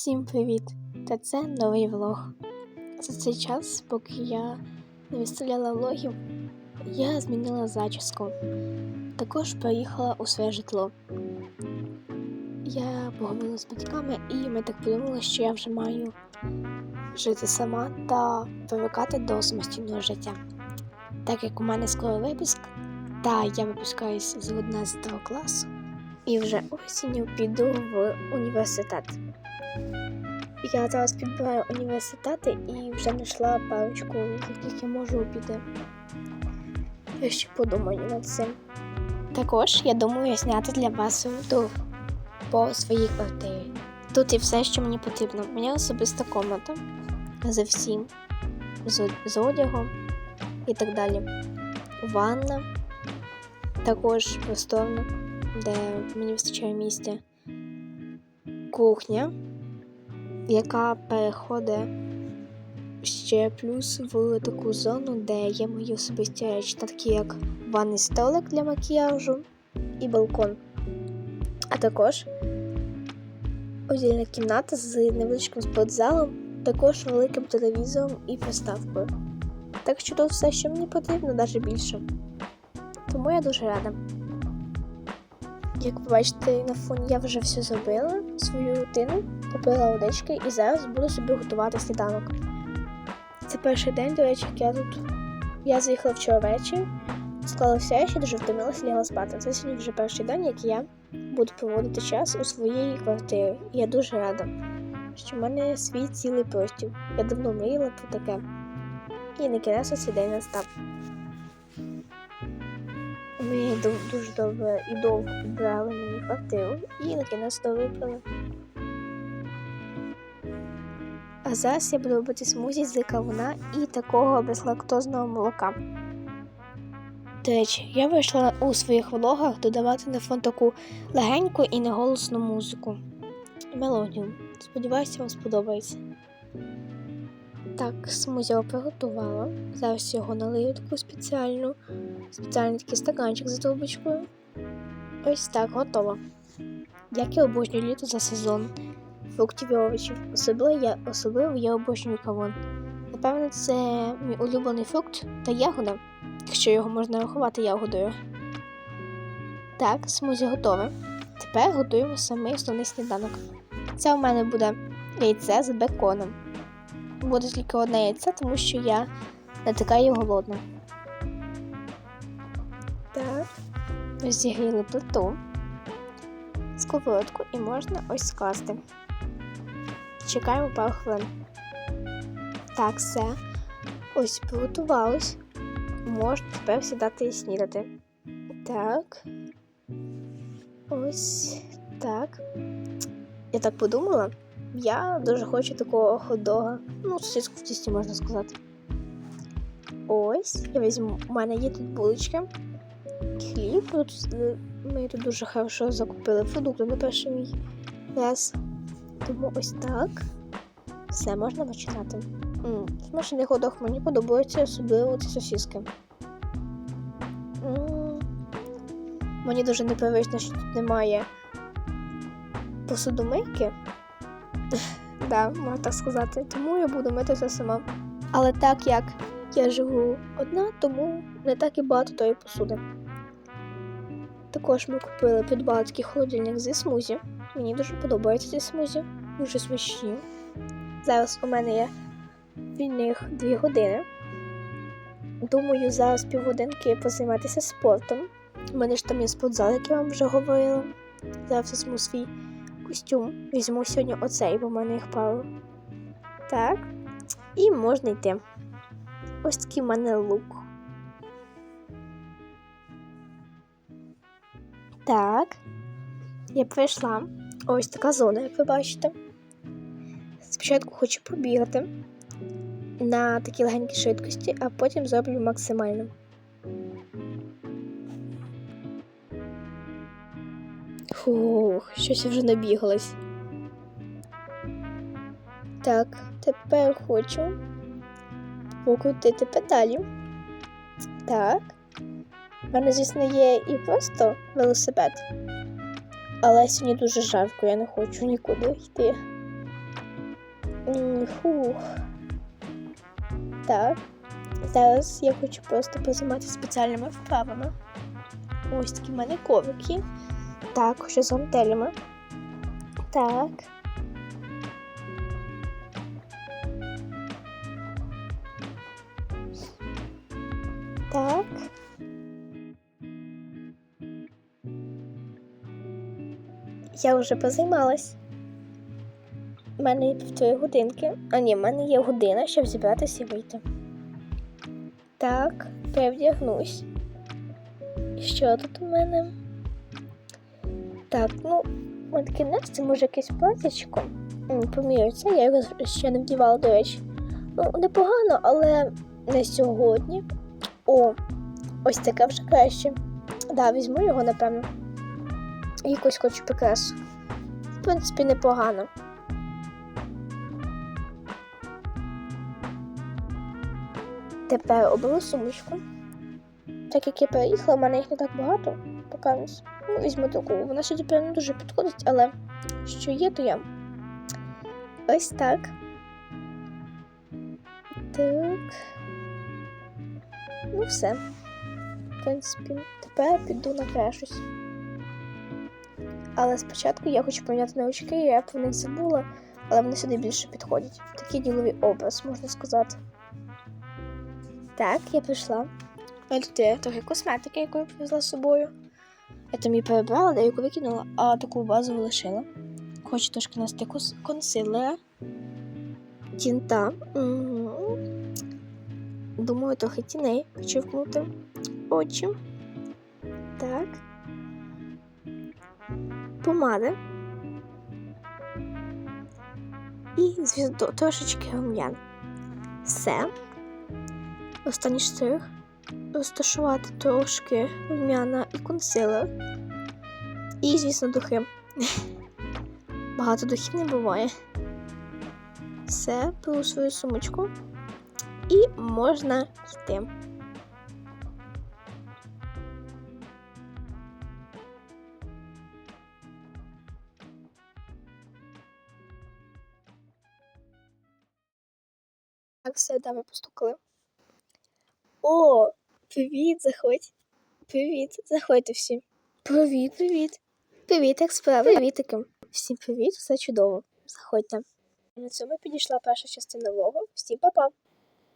Всім привіт! Та це новий влог. За цей час, поки я не виставляла влогів, я змінила зачіску. Також переїхала у своє житло. Я поговорила з батьками, і ми так подумали, що я вже маю жити сама та привикати до самостійного життя. Так як у мене скоро випуск, та я випускаюсь з 11 класу, і вже осінню піду в університет. Я зараз підбираю університети і вже знайшла парочку, в яких я можу піти. Я ще подумаю над цим. Також я думаю зняти для вас тур по своїй квартирі. Тут є все, що мені потрібно. Моя особиста комната за всім, з, з одягом і так далі. Ванна, також просторна, де мені вистачає місця. Кухня яка переходить ще плюс в таку зону, де є мої особисті речі, такі як ванний столик для макіяжу і балкон. А також отдільна кімната з невеличким спортзалом, також великим телевізором і приставкою. Так що тут все, що мені потрібно, навіть більше. Тому я дуже рада. Як ви бачите, на фоні я вже все зробила, свою рутину, попила водички і зараз буду собі готувати сніданок. Це перший день, до речі, як я тут. Я заїхала вчора ввечері, склала все, ще дуже втомилася, лягла спати. Це сьогодні вже перший день, як я буду проводити час у своїй квартирі. І я дуже рада, що в мене свій цілий простір. Я давно мріяла про таке. І на кінець цей день настав. Ми дуже добре і довго підбирали мені квартиру і на кінець то вибрали. А зараз я буду робити смузі з кавуна і такого безлактозного молока. До речі, я вийшла у своїх влогах додавати на фон таку легеньку і неголосну музику. Мелодію. Сподіваюся, вам сподобається. Так, смузі я приготувала. Зараз його налию таку спеціальну, спеціальний такий стаканчик за трубочкою. Ось так, готово. Як я обожнюю літо за сезон фруктів і овочів. Особливо я, особливо я обожнюю кавун. Напевно, це мій улюблений фрукт та ягода, якщо його можна рахувати ягодою. Так, смузі готове. Тепер готуємо самий основний сніданок. Це у мене буде яйце з беконом буде тільки одне яйце, тому що я не така і голодна. Так, розігріли плиту, сковородку і можна ось скласти. Чекаємо пару хвилин. Так, все. Ось приготувалось. Можна тепер сідати і снідати. Так. Ось так. Я так подумала. Я дуже хочу такого хот-дога. Ну, сосиску в тісті можна сказати. Ось, я візьму, у мене є тут булочки. Хліб. Тут, ми тут дуже хорошо закупили продукти на перший мій раз. Тому ось так. Все можна починати. Смачний ходох мені подобається, особливо ці сосиски. М -м мені дуже непривично, що тут немає посудомийки. Да, можна так сказати. Тому я буду мити це сама. Але так як я живу одна, тому не так і багато тої посуди. Також ми купили такий холодильник зі смузі. Мені дуже подобається ці смузі, дуже смачні. Зараз у мене є вільних 2 години. Думаю, зараз півгодинки позайматися спортом. У мене ж там є спортзал, як я вам вже говорила. Зараз візьму свій костюм. Візьму сьогодні оцей, бо в мене їх пару. Так. І можна йти. Ось такий в мене лук. Так. Я прийшла. Ось така зона, як ви бачите. Спочатку хочу побігати на такій легенькій швидкості, а потім зроблю максимально. Фух, щось вже набігалась. Так, тепер хочу покрутити педалі. Так. У мене, звісно, є і просто велосипед. Але сьогодні дуже жарко, я не хочу нікуди йти. Фух. Так. Зараз я хочу просто позайматися спеціальними вправами. Ось такі в мене ковики. Так, ще з гантелями. Так. Так. Я вже позаймалась. У мене є півтори годинки. А ні, в мене є година, щоб зібратися і вийти. Так, перевдягнусь. Що тут у мене? Так, ну, мене таке Настя, може якесь платячко. М, Поміряється, я його ще не вдівала, до речі. Ну, непогано, але не сьогодні. О, ось таке вже краще. Да, візьму його, напевно. Якусь хочу прикрасу. В принципі, непогано. Тепер оберу сумочку. Так як я переїхала, в мене їх не так багато. Поки ну, візьму таку. Вона сюди прям не дуже підходить, але що є, то є. Ось так. Так. Ну, все. В принципі, тепер піду накрашусь. Але спочатку я хочу поміняти на очки, я про них забула, але вони сюди більше підходять. Такий діловий образ, можна сказати. Так, я прийшла. Тут трохи косметики, яку я привезла з собою. Я там її перебрала, деяку викинула, а таку базову лишила. Хочу трошки нести консилера, тінта. Думаю, трохи тіней хочу вкнути. Очі. Так. Помади. І, звісно, трошечки рум'ян. Все. Останній штрих. Розташувати трошки рум'яна і консилер. І, звісно, духи. Багато духів не буває. Все, беру свою сумочку. І можна йти. Так, все, дами постукали. О, привіт, заходь. Привіт, заходьте всі. Привіт, привіт. Привіт, як справи? Привітики. Всім привіт, все чудово. Заходьте. На цьому підійшла перша частина влогу. Всім па-па.